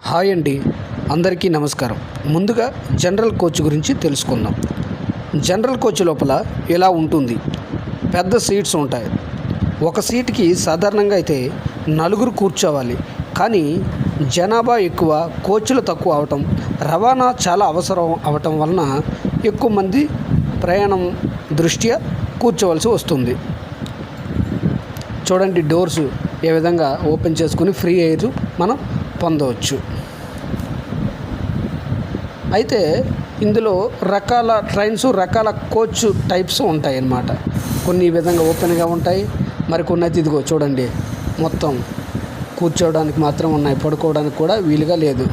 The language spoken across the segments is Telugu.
హాయ్ అండి. అందరికీ నమస్కారం. ముందుగా జనరల్ కోచ్ గురించి తెలుసుకుందాం. జనరల్ కోచ్ లోపల ఇలా ఉంటుంది. పెద్ద సీట్స్ ఉంటాయి. ఒక సీట్కి సాధారణంగా అయితే నలుగురు కూర్చోవాలి. కానీ జనాభా ఎక్కువ కోచ్లు తక్కువ అవటం రవాణా చాలా అవసరం అవటం వలన ఎక్కువ మంది ప్రయాణం దృష్ట్యా కూర్చోవలసి వస్తుంది. చూడండి డోర్స్ ఏ విధంగా ఓపెన్ చేసుకుని ఫ్రీ ఎయిర్ మనం పొందవచ్చు. అయితే ఇందులో రకాల ట్రైన్స్ రకాల కోచ్ టైప్స్ ఉంటాయి అన్నమాట కొన్ని ఈ విధంగా ఓపెన్గా ఉంటాయి మరి కొన్ని అయితే ఇదిగో చూడండి. మొత్తం కూర్చోవడానికి మాత్రం ఉన్నాయి పడుకోవడానికి కూడా వీలుగా లేదు.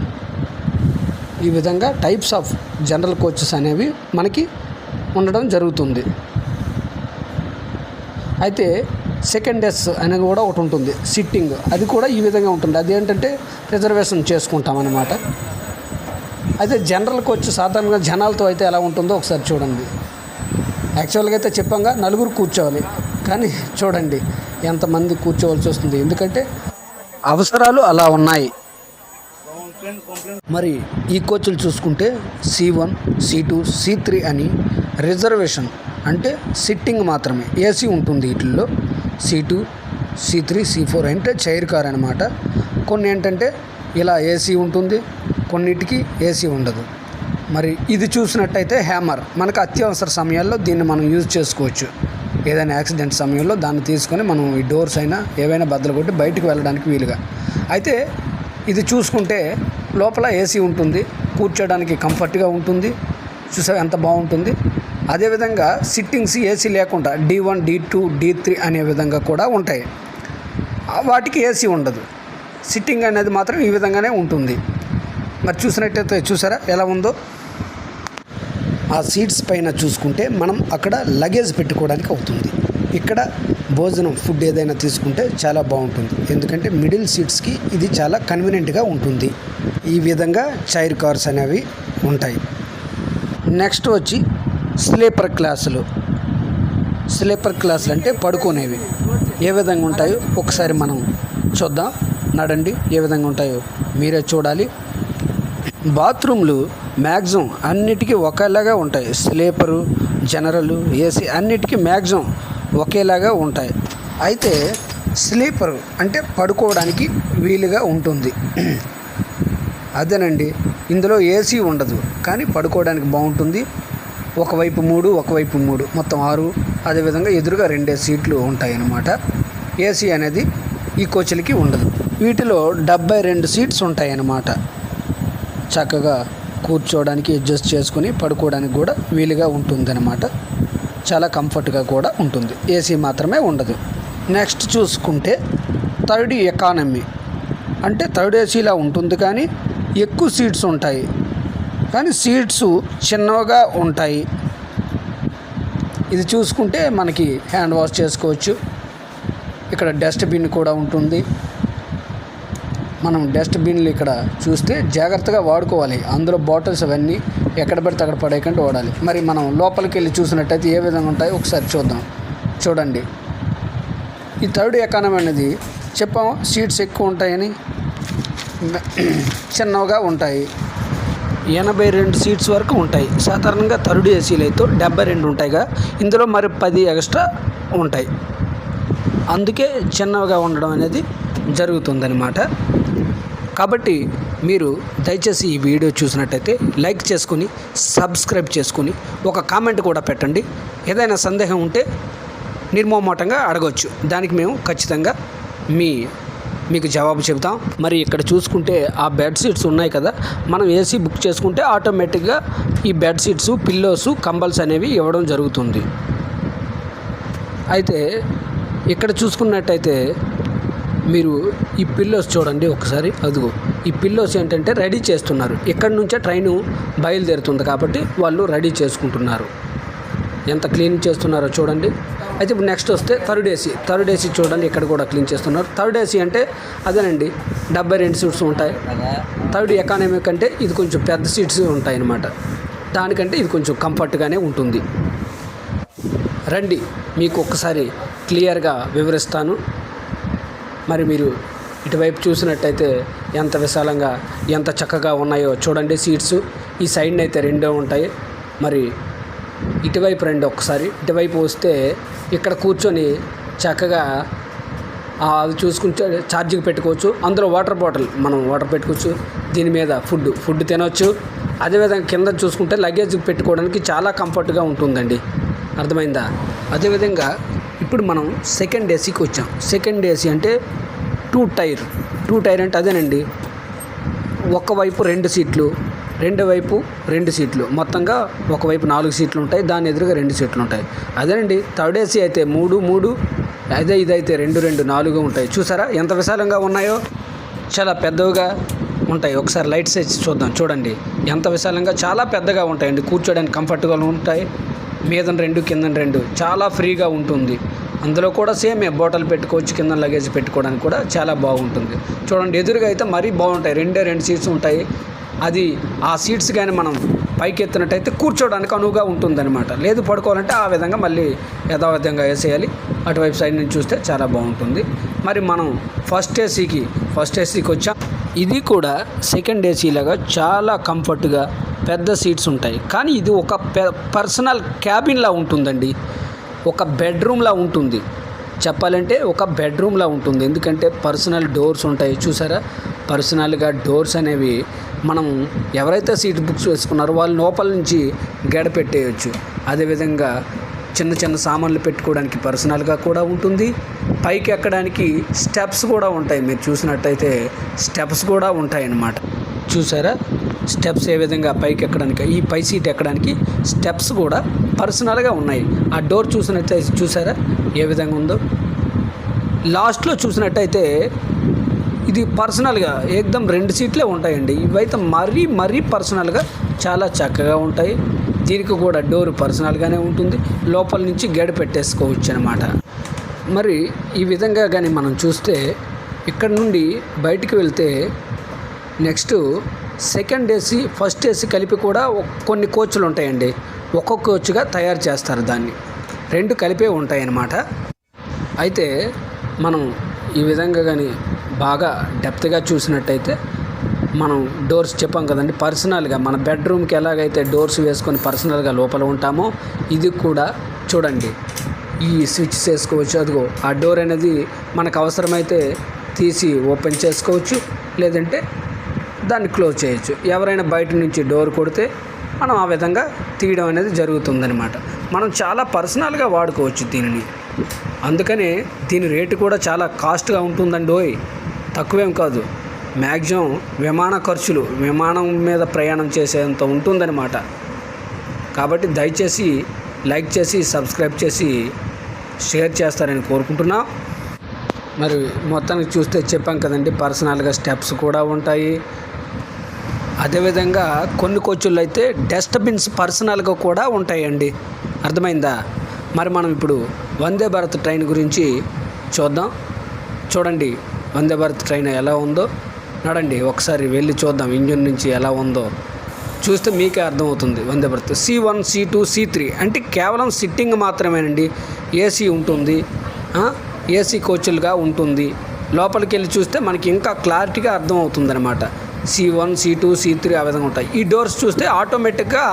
ఈ విధంగా టైప్స్ ఆఫ్ జనరల్ కోచెస్ అనేవి మనకి ఉండడం జరుగుతుంది. అయితే సెకండ్ ఎస్ అనేది కూడా ఒకటి ఉంటుంది సిట్టింగ్ అది కూడా ఈ విధంగా ఉంటుంది. అది ఏంటంటే రిజర్వేషన్ చేసుకుంటాం అన్నమాట అయితే జనరల్ కోచ్ సాధారణంగా జనాలతో అయితే ఎలా ఉంటుందో ఒకసారి చూడండి. యాక్చువల్గా అయితే చెప్పంగా నలుగురు కూర్చోవాలి. కానీ చూడండి ఎంతమంది కూర్చోవలసి వస్తుంది. ఎందుకంటే అవసరాలు అలా ఉన్నాయి. మరి ఈ కోచ్లు చూసుకుంటే C one C two C three అని రిజర్వేషన్ అంటే సిట్టింగ్ మాత్రమే. ఏసీ ఉంటుంది వీటిల్లో. C two C three C four అంటే చైర్ కార్ అనమాట కొన్ని ఏంటంటే ఇలా ఏసీ ఉంటుంది కొన్నిటికి ఏసీ ఉండదు. మరి ఇది చూసినట్టయితే హ్యామర్ మనకు అత్యవసర సమయాల్లో దీన్ని మనం యూజ్ చేసుకోవచ్చు. ఏదైనా యాక్సిడెంట్ సమయంలో దాన్ని తీసుకొని మనం ఈ డోర్స్ అయినా ఏవైనా బద్దలు కొట్టి బయటకు వెళ్ళడానికి వీలుగా. అయితే ఇది చూసుకుంటే లోపల ఏసీ ఉంటుంది కూర్చోడానికి కంఫర్ట్గా ఉంటుంది. చూసా ఎంత బాగుంటుంది? అదేవిధంగా సిట్టింగ్స్ ఏసీ లేకుండా D one D two D three అనే విధంగా కూడా ఉంటాయి. వాటికి ఏసీ ఉండదు. సిట్టింగ్ అనేది మాత్రం ఈ విధంగానే ఉంటుంది. మరి చూసినట్టయితే చూసారా ఎలా ఉందో? ఆ సీట్స్ పైన చూసుకుంటే మనం అక్కడ లగేజ్ పెట్టుకోవడానికి అవుతుంది. ఇక్కడ భోజనం ఫుడ్ ఏదైనా తీసుకుంటే చాలా బాగుంటుంది. ఎందుకంటే మిడిల్ సీట్స్కి ఇది చాలా కన్వీనియంట్గా ఉంటుంది. ఈ విధంగా చైర్ కార్స్ అనేవి ఉంటాయి. నెక్స్ట్ వచ్చి స్లీపర్ క్లాసులు. స్లీపర్ క్లాసులు అంటే పడుకునేవి. ఏ విధంగా ఉంటాయో ఒకసారి మనం చూద్దాం. నడండి. ఏ విధంగా ఉంటాయో మీరే చూడాలి. బాత్రూమ్లు మ్యాక్సిమం అన్నిటికీ ఒకేలాగా ఉంటాయి. స్లీపరు జనరల్ ఏసీ అన్నిటికీ మ్యాక్సిమం ఒకేలాగా ఉంటాయి. అయితే స్లీపరు అంటే పడుకోవడానికి వీలుగా ఉంటుంది. అదేనండి. ఇందులో ఏసీ ఉండదు. కానీ పడుకోవడానికి బాగుంటుంది. ఒకవైపు మూడు ఒకవైపు మూడు. మొత్తం ఆరు. అదేవిధంగా ఎదురుగా రెండే సీట్లు ఉంటాయి అన్నమాట ఏసీ అనేది ఈ కోచ్లకి ఉండదు. వీటిలో డెబ్బై రెండు సీట్స్ ఉంటాయి అన్నమాట చక్కగా కూర్చోవడానికి అడ్జస్ట్ చేసుకుని పడుకోవడానికి కూడా వీలుగా ఉంటుందన్నమాట. చాలా కంఫర్ట్గా కూడా ఉంటుంది. ఏసీ మాత్రమే ఉండదు. నెక్స్ట్ చూసుకుంటే థర్డ్ ఎకానమీ. అంటే థర్డ్ ఏసీలా ఉంటుంది కానీ ఎక్కువ సీట్స్ ఉంటాయి. కానీ సీట్స్ చిన్నగా ఉంటాయి. ఇది చూసుకుంటే మనకి హ్యాండ్ వాష్ చేసుకోవచ్చు. ఇక్కడ డస్ట్బిన్ కూడా ఉంటుంది. మనం డస్ట్బిన్లు ఇక్కడ చూస్తే జాగ్రత్తగా వాడుకోవాలి. అందులో బాటిల్స్ అవన్నీ ఎక్కడ పడితే అక్కడ పడేయకుండా వాడాలి. మరి మనం లోపలికి వెళ్ళి చూసినట్టయితే ఏ విధంగా ఉంటాయో ఒకసారి చూద్దాం. చూడండి. ఈ థర్డ్ ఎకానమీ అనేది చెప్పాము సీట్స్ ఎక్కువ ఉంటాయని. చిన్నవిగా ఉంటాయి. ఎనభై రెండు సీట్స్ వరకు ఉంటాయి. సాధారణంగా థర్డ్ ఏసీలు అయితే డెబ్బై రెండు ఉంటాయిగా. ఇందులో మరి పది ఎక్స్ట్రా ఉంటాయి. అందుకే చిన్నవిగా ఉండడం అనేది జరుగుతుందన్నమాట. కాబట్టి మీరు దయచేసి ఈ వీడియో చూసినట్టయితే లైక్ చేసుకుని సబ్స్క్రైబ్ చేసుకుని ఒక కామెంట్ కూడా పెట్టండి. ఏదైనా సందేహం ఉంటే నిర్మోమోటంగా అడగవచ్చు దానికి మేము ఖచ్చితంగా మీ మీకు జవాబు చెబుతాం. మరి ఇక్కడ చూసుకుంటే ఆ బెడ్ సీట్స్ ఉన్నాయి కదా మనం ఏసీ బుక్ చేసుకుంటే ఆటోమేటిక్గా ఈ బెడ్ సీట్స్ పిల్లోస్ కంబల్స్ అనేవి ఇవ్వడం జరుగుతుంది. అయితే ఇక్కడ చూసుకున్నట్టయితే మీరు ఈ పిల్లోస్ చూడండి ఒకసారి అదిగో. ఈ పిల్లోస్ ఏంటంటే రెడీ చేస్తున్నారు. ఇక్కడ నుంచే ట్రైన్ బయలుదేరుతుంది కాబట్టి వాళ్ళు రెడీ చేసుకుంటున్నారు. ఎంత క్లీన్ చేస్తున్నారో చూడండి. అయితే ఇప్పుడు నెక్స్ట్ వస్తే థర్డ్ ఏసీ థర్డ్ ఏసీ చూడండి ఇక్కడ కూడా క్లీన్ చేస్తున్నారు. థర్డ్ ఏసీ అంటే అదేనండి డెబ్బై రెండు సీట్స్ ఉంటాయి. థర్డ్ ఎకానమీ కంటే ఇది కొంచెం పెద్ద సీట్స్ ఉంటాయి అన్నమాట. దానికంటే ఇది కొంచెం కంఫర్ట్గానే ఉంటుంది. రండి మీకు ఒక్కసారి క్లియర్గా వివరిస్తాను. మరి మీరు ఇటువైపు చూసినట్టయితే ఎంత విశాలంగా ఎంత చక్కగా ఉన్నాయో చూడండి సీట్స్ ఈ సైడ్ అయితే రెండే ఉంటాయి. మరి ఇటువైపు రండి ఒకసారి ఇటువైపు వస్తే ఇక్కడ కూర్చొని చక్కగా అది చూసుకుంటే ఛార్జింగ్ పెట్టుకోవచ్చు. అందులో వాటర్ బాటిల్ మనం వాటర్ పెట్టుకోవచ్చు. దీని మీద ఫుడ్ ఫుడ్ తినవచ్చు అదేవిధంగా కింద చూసుకుంటే లగేజ్ పెట్టుకోవడానికి చాలా కంఫర్ట్గా ఉంటుందండి. అర్థమైందా? అదేవిధంగా ఇప్పుడు మనం సెకండ్ ఏసీకి వచ్చాం. సెకండ్ ఏసీ అంటే టూ టైర్. టూ టైర్ అంటే అదేనండి. ఒకవైపు రెండు సీట్లు రెండు వైపు రెండు సీట్లు. మొత్తంగా ఒకవైపు నాలుగు సీట్లు ఉంటాయి దాని ఎదురుగా రెండు సీట్లు ఉంటాయి అదేనండి థర్డ్ ఏసీ అయితే మూడు మూడు అదే ఇదైతే రెండు రెండు నాలుగు ఉంటాయి. చూసారా ఎంత విశాలంగా ఉన్నాయో? చాలా పెద్దవిగా ఉంటాయి. ఒకసారి లైట్స్ వేసి చూద్దాం చూడండి. ఎంత విశాలంగా? చాలా పెద్దగా ఉంటాయండి. కూర్చోడానికి కంఫర్ట్గా ఉంటాయి. మీద రెండు కింద రెండు. చాలా ఫ్రీగా ఉంటుంది. అందులో కూడా సేమే బాటిల్ పెట్టుకోవచ్చు కింద లగేజ్ పెట్టుకోవడానికి కూడా చాలా బాగుంటుంది. చూడండి ఎదురుగా అయితే మరీ బాగుంటాయి. రెండే రెండు సీట్స్ ఉంటాయి. అది ఆ సీట్స్ కానీ మనం పైకెత్తినట్టయితే కూర్చోడానికి కూర్చోవడానికి అనువుగా ఉంటుందన్నమాట. లేదు పడుకోవాలంటే ఆ విధంగా మళ్ళీ యథావిధంగా వేసేయాలి. అటువైపు సైడ్ నుంచి చూస్తే చాలా బాగుంటుంది. మరి మనం ఫస్ట్ ఏసీకి ఫస్ట్ ఏసీకి వచ్చాం. ఇది కూడా సెకండ్ ఏసీ లాగా చాలా కంఫర్ట్గా పెద్ద సీట్స్ ఉంటాయి. కానీ ఇది ఒక పర్సనల్ క్యాబిన్లా ఉంటుందండి. ఒక బెడ్రూమ్లా ఉంటుంది. చెప్పాలంటే ఒక బెడ్రూమ్లా ఉంటుంది. ఎందుకంటే పర్సనల్ డోర్స్ ఉంటాయి. చూసారా? పర్సనల్గా డోర్స్ అనేవి మనం ఎవరైతే సీట్ బుక్స్ వేసుకున్నారో వాళ్ళు లోపల నుంచి గడ పెట్టేయచ్చు. అదేవిధంగా చిన్న చిన్న సామాన్లు పెట్టుకోవడానికి పర్సనల్గా కూడా ఉంటుంది. పైకి ఎక్కడానికి స్టెప్స్ కూడా ఉంటాయి. మీరు చూసినట్టయితే స్టెప్స్ కూడా ఉంటాయి అన్నమాట చూసారా? స్టెప్స్ ఏ విధంగా పైకి ఎక్కడానికి ఈ పై సీట్ ఎక్కడానికి స్టెప్స్ కూడా పర్సనల్గా ఉన్నాయి. ఆ డోర్ చూసినట్టయితే చూసారా? ఏ విధంగా ఉందో? లాస్ట్లో చూసినట్టయితే ఇది పర్సనల్గా ఏకదం రెండు సీట్లే ఉంటాయండి. ఇవైతే మరీ మరీ పర్సనల్గా చాలా చక్కగా ఉంటాయి. దీనికి కూడా డోర్ పర్సనల్గానే ఉంటుంది. లోపల నుంచి గడ పెట్టేసుకోవచ్చు అనమాట మరి ఈ విధంగా కానీ మనం చూస్తే ఇక్కడ నుండి బయటికి వెళ్తే next second AC first AC కలిపి కూడా కొన్ని కోచ్లు ఉంటాయండి. ఒక్కొక్క కోచ్గా తయారు చేస్తారు దాన్ని. రెండు కలిపే ఉంటాయన్నమాట. అయితే మనం ఈ విధంగా కానీ బాగా డెప్త్గా చూసినట్టయితే మనం డోర్స్ చెప్పాం కదండి పర్సనల్గా మన బెడ్రూమ్కి ఎలాగైతే డోర్స్ వేసుకొని పర్సనల్గా లోపల ఉంటామో ఇది కూడా చూడండి. ఈ స్విచ్ చేసుకోవచ్చు అదిగో ఆ డోర్ అనేది మనకు అవసరమైతే తీసి ఓపెన్ చేసుకోవచ్చు లేదంటే దాన్ని క్లోజ్ చేయొచ్చు. ఎవరైనా బయట నుంచి డోర్ కొడితే మనం ఆ విధంగా తీయడం అనేది జరుగుతుందనమాట మనం చాలా పర్సనల్గా వాడుకోవచ్చు దీనిని. అందుకనే దీని రేటు కూడా చాలా కాస్ట్గా ఉంటుందండి ఓయ్. తక్కువేం కాదు. మ్యాక్సిమం విమాన ఖర్చులు విమానం మీద ప్రయాణం చేసేంత ఉంటుందన్నమాట. కాబట్టి దయచేసి లైక్ చేసి సబ్స్క్రైబ్ చేసి షేర్ చేస్తారని కోరుకుంటున్నా. మరి మొత్తానికి చూస్తే చెప్పాం కదండి పర్సనల్గా స్టెప్స్ కూడా ఉంటాయి. అదేవిధంగా కొన్ని కోచుల్లో అయితే డస్ట్బిన్స్ పర్సనల్గా కూడా ఉంటాయండి. అర్థమైందా? మరి మనం ఇప్పుడు వందే భారత్ ట్రైన్ గురించి చూద్దాం. చూడండి వందే భారత్ ట్రైన్ ఎలా ఉందో. నడండి ఒకసారి వెళ్ళి చూద్దాం ఇంజిన్ నుంచి ఎలా ఉందో. చూస్తే మీకే అర్థమవుతుంది Vande Bharat. C one C two C three అంటే కేవలం సిట్టింగ్ మాత్రమేనండి. ఏసీ ఉంటుంది. ఏసీ కోచ్లుగా ఉంటుంది. లోపలికి వెళ్ళి చూస్తే మనకి ఇంకా క్లారిటీగా అర్థమవుతుందన్నమాట. C one C two C three ఆ విధంగా ఉంటాయి. ఈ డోర్స్ చూస్తే ఆటోమేటిక్గా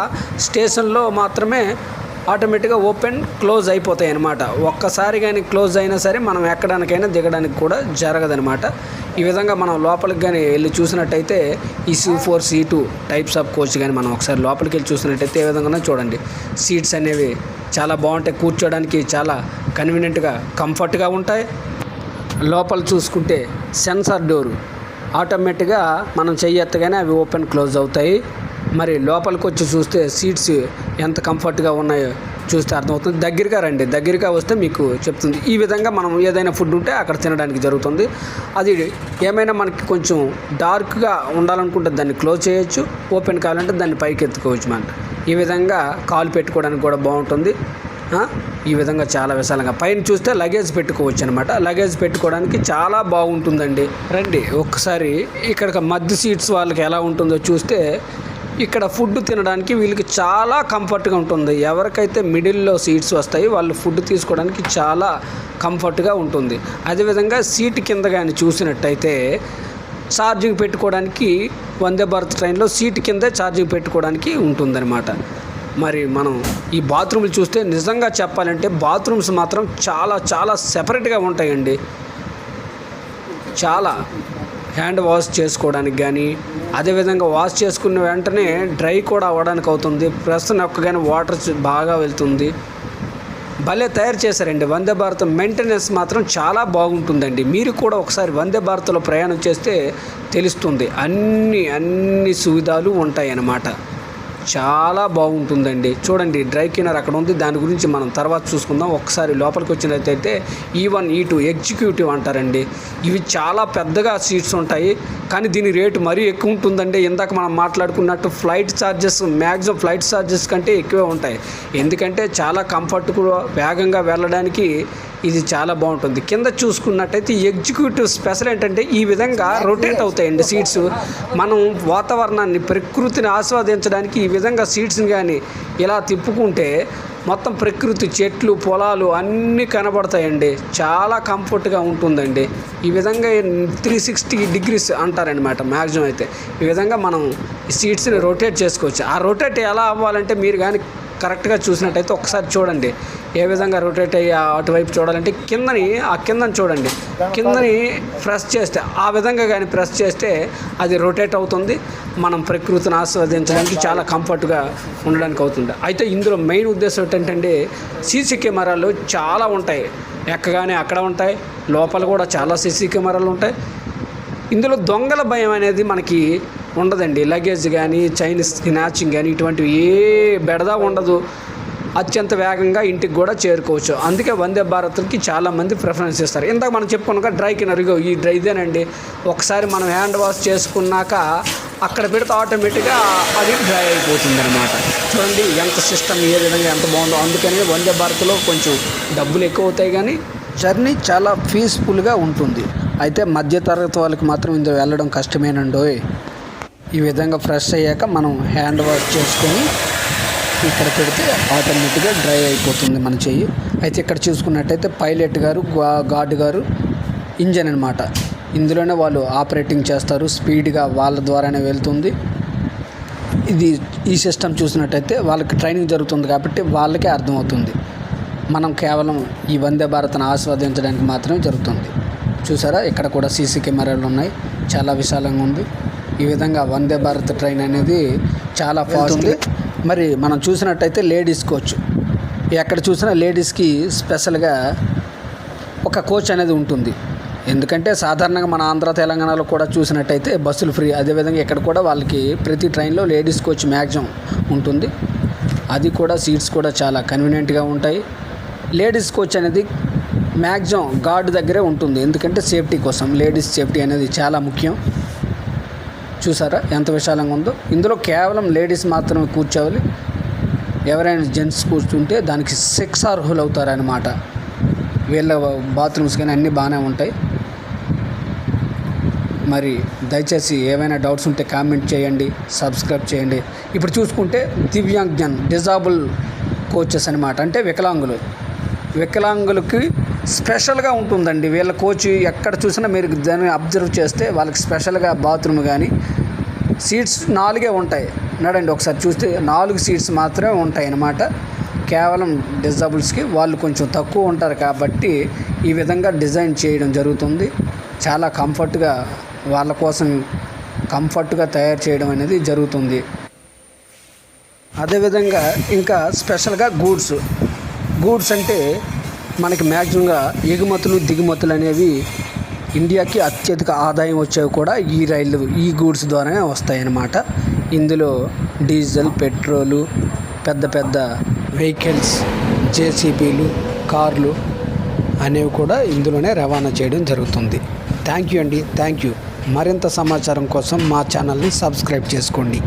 స్టేషన్లో మాత్రమే ఆటోమేటిక్గా ఓపెన్ క్లోజ్ అయిపోతాయి అనమాట ఒక్కసారి కానీ క్లోజ్ అయినా సరే మనం ఎక్కడానికైనా దిగడానికి కూడా జరగదనమాట ఈ విధంగా మనం లోపలికి కానీ వెళ్ళి చూసినట్టయితే ఈ C four C two types of coach కానీ మనం ఒకసారి లోపలికి వెళ్ళి చూసినట్టయితే ఏ విధంగా చూడండి. సీట్స్ అనేవి చాలా బాగుంటాయి. కూర్చోడానికి చాలా కన్వీనియంట్గా కంఫర్ట్గా ఉంటాయి. లోపల చూసుకుంటే సెన్సార్ డోరు ఆటోమేటిక్గా మనం చెయ్యెత్తగానే అవి ఓపెన్ క్లోజ్ అవుతాయి. మరి లోపలికి వచ్చి చూస్తే సీట్స్ ఎంత కంఫర్ట్గా ఉన్నాయో చూస్తే అర్థమవుతుంది. దగ్గరగా రండి. దగ్గరగా వస్తే మీకు చెప్తుంది. ఈ విధంగా మనం ఏదైనా ఫుడ్ ఉంటే అక్కడ తినడానికి జరుగుతుంది. అది ఏమైనా మనకి కొంచెం డార్క్గా ఉండాలనుకుంటే దాన్ని క్లోజ్ చేయొచ్చు. ఓపెన్ కావాలంటే దాన్ని పైకి ఎత్తుకోవచ్చు మనం ఈ విధంగా కాలు పెట్టుకోవడానికి కూడా బాగుంటుంది. ఈ విధంగా చాలా విశాలంగా. పైన చూస్తే లగేజ్ పెట్టుకోవచ్చు అనమాట లగేజ్ పెట్టుకోవడానికి చాలా బాగుంటుందండి. రండి ఒక్కసారి ఇక్కడ మధ్య సీట్స్ వాళ్ళకి ఎలా ఉంటుందో చూస్తే ఇక్కడ ఫుడ్ తినడానికి వీళ్ళకి చాలా కంఫర్ట్గా ఉంటుంది. ఎవరికైతే మిడిల్లో సీట్స్ వస్తాయి వాళ్ళు ఫుడ్ తీసుకోవడానికి చాలా కంఫర్ట్గా ఉంటుంది. అదేవిధంగా సీట్ కింద కానీ చూసినట్టయితే ఛార్జింగ్ పెట్టుకోవడానికి వందే భారత్ ట్రైన్లో సీట్ కిందే ఛార్జింగ్ పెట్టుకోవడానికి ఉంటుందన్నమాట. మరి మనం ఈ బాత్రూమ్లు చూస్తే నిజంగా చెప్పాలంటే బాత్రూమ్స్ మాత్రం చాలా చాలా సెపరేట్గా ఉంటాయండి. చాలా హ్యాండ్ వాష్ చేసుకోవడానికి కానీ అదేవిధంగా వాష్ చేసుకున్న వెంటనే డ్రై కూడా అవ్వడానికి అవుతుంది. ప్రెస్ ఒక్కగానే వాటర్ బాగా వెళ్తుంది. భలే తయారు చేశారండి. వందే భారత్ మెయింటెనెన్స్ మాత్రం చాలా బాగుంటుందండి. మీరు కూడా ఒకసారి వందే భారత్లో ప్రయాణం చేస్తే తెలుస్తుంది. అన్ని అన్ని సువిధాలు ఉంటాయన్నమాట. చాలా బాగుంటుందండి. చూడండి డ్రై క్లీనర్ అక్కడ ఉంది. దాని గురించి మనం తర్వాత చూసుకుందాం. ఒకసారి లోపలికి వచ్చినట్టయితే ఈ వన్ ఈ టూ ఎగ్జిక్యూటివ్ అంటారండి. ఇవి చాలా పెద్దగా సీట్స్ ఉంటాయి. కానీ దీని రేటు మరీ ఎక్కువ ఉంటుందండి. ఇందాక మనం మాట్లాడుకున్నట్టు flight charges maximum flight charges కంటే ఎక్కువే ఉంటాయి. ఎందుకంటే చాలా కంఫర్ట్గా వేగంగా వెళ్ళడానికి ఇది చాలా బాగుంటుంది. కింద చూసుకున్నట్టయితే ఎగ్జిక్యూటివ్ స్పెషల్ ఏంటంటే ఈ విధంగా రొటేట్ అవుతాయండి సీట్స్ మనం వాతావరణాన్ని ప్రకృతిని ఆస్వాదించడానికి ఈ విధంగా సీట్స్ని కానీ ఇలా తిప్పుకుంటే మొత్తం ప్రకృతి చెట్లు పొలాలు అన్నీ కనబడతాయండి. చాలా కంఫర్ట్గా ఉంటుందండి. ఈ విధంగా త్రీ సిక్స్టీ డిగ్రీస్ అంటారనమాట మ్యాక్సిమం అయితే. ఈ విధంగా మనం సీట్స్ని రొటేట్ చేసుకోవచ్చు. ఆ రొటేట్ ఎలా అవ్వాలంటే మీరు కానీ కరెక్ట్గా చూసినట్టయితే ఒకసారి చూడండి. ఏ విధంగా రొటేట్ అయ్యి అటువైపు చూడాలంటే కిందని ఆ కిందని చూడండి. కిందని ప్రెస్ చేస్తే ఆ విధంగా కానీ ప్రెస్ చేస్తే అది రొటేట్ అవుతుంది. మనం ప్రకృతిని ఆస్వాదించడానికి చాలా కంఫర్ట్గా ఉండడానికి అవుతుంది. అయితే ఇందులో మెయిన్ ఉద్దేశం ఏంటంటే సీసీ కెమెరాలు చాలా ఉంటాయి. ఎక్కగానే అక్కడ ఉంటాయి. లోపల కూడా చాలా సీసీ కెమెరాలు ఉంటాయి. ఇందులో దొంగల భయం అనేది మనకి ఉండదండి. లగేజ్ కానీ చైన్ స్నాచింగ్ కానీ ఇటువంటివి ఏ బెడదా ఉండదు. అత్యంత వేగంగా ఇంటికి కూడా చేరుకోవచ్చు. అందుకే వందే భారత్కి చాలామంది ప్రిఫరెన్స్ ఇస్తారు ఇందాక మనం చెప్పుకున్నాక డ్రై కిన్నర్ ఈ డ్రై ఇదేనండి. ఒకసారి మనం హ్యాండ్ వాష్ చేసుకున్నాక అక్కడ పెడితే ఆటోమేటిక్గా అది డ్రై అయిపోతుంది అనమాట చూడండి ఎంత సిస్టమ్ ఏ విధంగా ఎంత బాగుందో. అందుకని వందే భారత్లో కొంచెం డబ్బులు ఎక్కువ అవుతాయి కానీ జర్నీ చాలా పీస్ఫుల్గా ఉంటుంది. అయితే మధ్యతరగతి వాళ్ళకి మాత్రం ఇందులో వెళ్ళడం కష్టమేనండోయ్. ఈ విధంగా ఫ్రెష్ అయ్యాక మనం హ్యాండ్ వాష్ చేసుకొని ఇక్కడ పెడితే ఆటోమేటిక్గా డ్రై అయిపోతుంది మన చెయ్యి. అయితే ఇక్కడ చూసుకున్నట్టయితే పైలట్ గారు గా- గార్డ్ గారు ఇంజన్ అనమాట ఇందులోనే వాళ్ళు ఆపరేటింగ్ చేస్తారు. స్పీడ్గా వాళ్ళ ద్వారానే వెళ్తుంది. ఇది ఈ సిస్టమ్ చూసినట్టయితే వాళ్ళకి ట్రైనింగ్ జరుగుతుంది కాబట్టి వాళ్ళకే అర్థమవుతుంది. మనం కేవలం ఈ వందే భారత్ను ఆస్వాదించడానికి మాత్రమే జరుగుతుంది. చూసారా? ఇక్కడ కూడా సీసీ కెమెరాలు ఉన్నాయి. చాలా విశాలంగా ఉంది. ఈ విధంగా వందే భారత్ ట్రైన్ అనేది చాలా ఫాస్ట్ ఉంది మరి మనం చూసినట్టయితే లేడీస్ కోచ్ ఎక్కడ చూసినా లేడీస్కి స్పెషల్గా ఒక కోచ్ అనేది ఉంటుంది. ఎందుకంటే సాధారణంగా మన ఆంధ్ర తెలంగాణలో కూడా చూసినట్టయితే బస్సులు ఫ్రీ అదేవిధంగా ఇక్కడ కూడా వాళ్ళకి ప్రతి ట్రైన్లో లేడీస్ కోచ్ మ్యాక్సిమం ఉంటుంది. అది కూడా సీట్స్ కూడా చాలా కన్వీనియంట్గా ఉంటాయి. లేడీస్ కోచ్ అనేది మ్యాక్సిమం గార్డ్ దగ్గరే ఉంటుంది. ఎందుకంటే సేఫ్టీ కోసం లేడీస్ సేఫ్టీ అనేది చాలా ముఖ్యం. చూసారా? ఎంత విశాలంగా ఉందో. ఇందులో కేవలం లేడీస్ మాత్రమే కూర్చోవాలి. ఎవరైనా జెంట్స్ కూర్చుంటే దానికి సెక్స్ అర్హులు అవుతారనమాట వీళ్ళ బాత్రూమ్స్ కానీ అన్నీ బాగానే ఉంటాయి. మరి దయచేసి ఏమైనా డౌట్స్ ఉంటే కామెంట్ చేయండి సబ్స్క్రైబ్ చేయండి. ఇప్పుడు చూసుకుంటే దివ్యాంగ్జన్ డిజాబుల్ కోచెస్ అనమాట అంటే వికలాంగులు. వికలాంగులకి స్పెషల్గా ఉంటుందండి. వీళ్ళ కోచ్ ఎక్కడ చూసినా మీరు దాన్ని అబ్జర్వ్ చేస్తే వాళ్ళకి స్పెషల్గా బాత్రూమ్ కానీ సీట్స్ నాలుగే ఉంటాయి. నడండి ఒకసారి చూస్తే నాలుగు సీట్స్ మాత్రమే ఉంటాయి అన్నమాట కేవలం డిజబుల్స్కి వాళ్ళు కొంచెం తక్కువ ఉంటారు కాబట్టి ఈ విధంగా డిజైన్ చేయడం జరుగుతుంది. చాలా కంఫర్ట్గా వాళ్ళ కోసం కంఫర్ట్గా తయారు చేయడం అనేది జరుగుతుంది. అదేవిధంగా ఇంకా స్పెషల్గా గూడ్స్. గూడ్స్ అంటే మనకి మ్యాక్సిమంగా ఎగుమతులు దిగుమతులు అనేవి ఇండియాకి అత్యధిక ఆదాయం వచ్చేవి కూడా ఈ రైళ్ళు ఈ గూడ్స్ ద్వారానే వస్తాయన్నమాట. ఇందులో డీజిల్ పెట్రోలు పెద్ద పెద్ద వెహికల్స్ జేసీబీలు కార్లు అనేవి కూడా ఇందులోనే రవాణా చేయడం జరుగుతుంది. థ్యాంక్ యూ అండి. Thank you. మరింత సమాచారం కోసం మా ఛానల్ని సబ్స్క్రైబ్ చేసుకోండి.